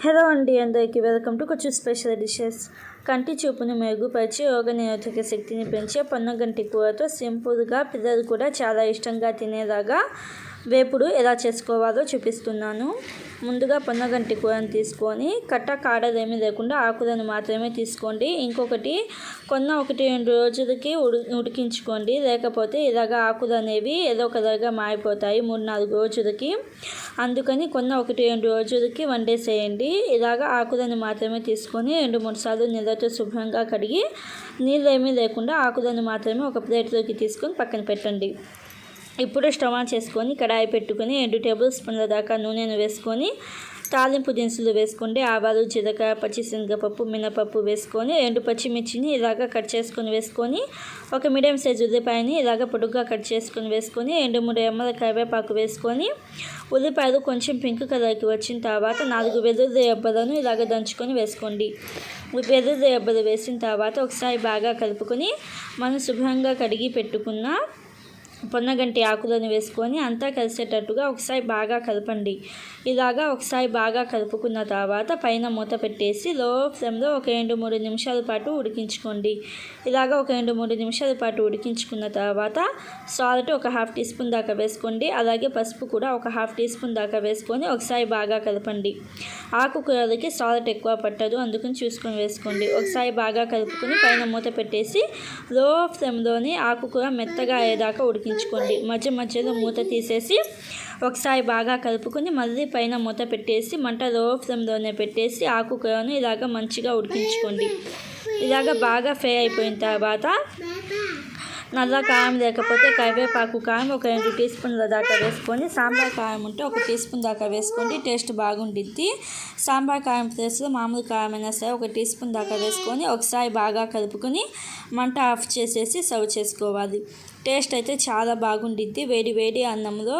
Hello అండి అందరికీ welcome to కొంచెం స్పెషల్ డిషెస్. కంటి చూపును మెరుగుపరిచి రోగ నిరోధక శక్తిని పెంచే పొన్నగంటి కూరతో సింపుల్గా పిల్లలు కూడా చాలా ఇష్టంగా తినేలాగా వేపుడు ఎలా చేసుకోవాలో చూపిస్తున్నాను. ముందుగా పొన్నగంటి కూరని తీసుకొని కట్ట కాడదేమీ లేకుండా ఆకులను మాత్రమే తీసుకోండి. ఇంకొకటి కొన్న ఒకటి రెండు రోజులకి ఉడి ఉడికించుకోండి. లేకపోతే ఇలాగ ఆకులు అనేవి ఏదో కలర్గా మారిపోతాయి మూడు నాలుగు రోజులకి. అందుకని కొన్న ఒకటి రెండు రోజులకి వండేసేయండి. ఇలాగ ఆకులను మాత్రమే తీసుకొని రెండు మూడు సార్లు నీళ్ళతో శుభ్రంగా కడిగి నీళ్ళు ఏమీ లేకుండా ఆకులను మాత్రమే ఒక ప్లేట్లోకి తీసుకొని పక్కన పెట్టండి. ఇప్పుడు స్టవ్ ఆన్ చేసుకొని కడాయి పెట్టుకొని రెండు టేబుల్ స్పూన్ల దాకా నూనెను వేసుకొని తాలింపు దినుసులు వేసుకుంటే ఆవాలు జీలకర్ర పచ్చిశనగపప్పు మినపప్పు వేసుకొని రెండు పచ్చిమిర్చిని ఇలాగ కట్ చేసుకొని వేసుకొని ఒక మీడియం సైజ్ ఉల్లిపాయని ఇలాగ పొడుగ్గా కట్ చేసుకొని వేసుకొని రెండు మూడు ఎమ్మల కరివేపాకు వేసుకొని ఉల్లిపాయలు కొంచెం పింక్ కలర్కి వచ్చిన తర్వాత నాలుగు వెల్లుల్లి ఎబ్బలను ఇలాగ దంచుకొని వేసుకోండి. వెల్లుల్లి ఎబ్బలు వేసిన తర్వాత ఒకసారి బాగా కలుపుకొని మనం శుభ్రంగా కడిగి పెట్టుకున్న పొన్నగంటి ఆకులను వేసుకొని అంతా కలిసేటట్టుగా ఒకసారి బాగా కలపండి. ఇలాగా ఒకసారి బాగా కలుపుకున్న తర్వాత పైన మూత పెట్టేసి లో ఫ్లేమ్లో ఒక రెండు మూడు నిమిషాల పాటు ఉడికించుకోండి. ఇలాగా ఒక రెండు మూడు నిమిషాల పాటు ఉడికించుకున్న తర్వాత సాల్ట్ ఒక హాఫ్ టీ స్పూన్ దాకా వేసుకోండి. అలాగే పసుపు కూడా ఒక హాఫ్ టీ స్పూన్ దాకా వేసుకొని ఒకసారి బాగా కలపండి. ఆకుకూరలకి సాల్ట్ ఎక్కువ పట్టదు అందుకని చూసుకొని వేసుకోండి. ఒకసారి బాగా కలుపుకొని పైన మూత పెట్టేసి లో ఫ్లేమ్లోని ఆకుకూర మెత్తగా అయ్యేదాకా ఉడికించుకోండి మధ్య మధ్యలో మూత తీసేసి ఒకసారి బాగా కలుపుకొని మళ్ళీ పైన మూత పెట్టేసి మంట లో ఫ్లేమ్లోనే పెట్టేసి ఆకుకూరను ఇలాగ మంచిగా ఉడికించుకోండి. ఇలాగ బాగా ఫ్రై అయిపోయిన తర్వాత నల్ల కారం లేకపోతే కరివేపాకు కారం ఒక రెండు టీ స్పూన్ల దాకా వేసుకొని సాంబార్ కారం ఉంటే ఒక టీ స్పూన్ దాకా వేసుకోండి టేస్ట్ బాగుండిద్ది. సాంబార్ కారం ప్లేస్లో మామూలు కారం అయినా సరే ఒక టీ స్పూన్ దాకా వేసుకొని ఒకసారి బాగా కలుపుకొని మంట ఆఫ్ చేసేసి సర్వ్ చేసుకోవాలి. టేస్ట్ అయితే చాలా బాగుండిద్ది. వేడి వేడి అన్నంలో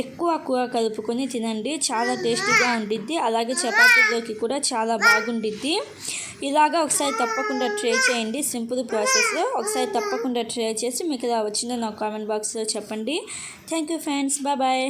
ఎక్కువ కూర కలుపుకొని తినండి. చాలా టేస్టీగా ఉండిద్ది. అలాగే చపాతీలోకి కూడా చాలా బాగుండిద్ది. ఇలాగా ఒకసారి తప్పకుండా ట్రై చేయండి. సింపుల్ ప్రాసెస్లో ఒకసారి తప్పకుండా ట్రై చేసి మీకు ఇలా వచ్చిందో నాకు కామెంట్ బాక్స్లో చెప్పండి. Thank you friends. బాయ్.